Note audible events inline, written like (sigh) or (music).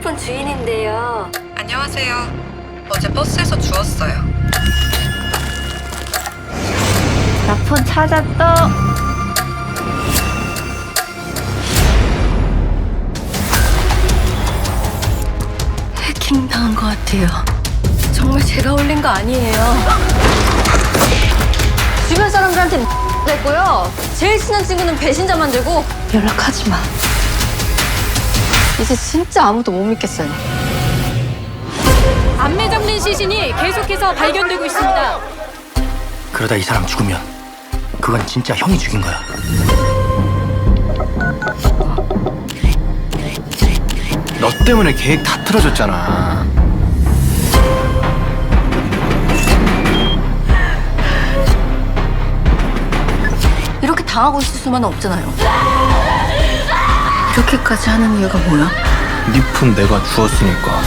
휴대폰 주인인데요. 안녕하세요. 어제 버스에서 주웠어요. 나 폰 찾았어. 해킹 당한 것 같아요. 정말 제가 올린 거 아니에요. 주변 사람들한테 (laughs) 됐고요. 제일 친한 친구는 배신자 만들고 연락하지 마. 이제 진짜 아무도 못 믿겠어요. 안매 잡는 시신이 계속해서 발견되고 있습니다. 그러다 이 사람 죽으면 그건 진짜 형이 죽인 거야. 너 때문에 계획 다 틀어졌잖아. 이렇게 당하고 있을 수만은 없잖아요. 이렇게까지 하는 이유가 뭐야? 네폰 내가 주웠으니까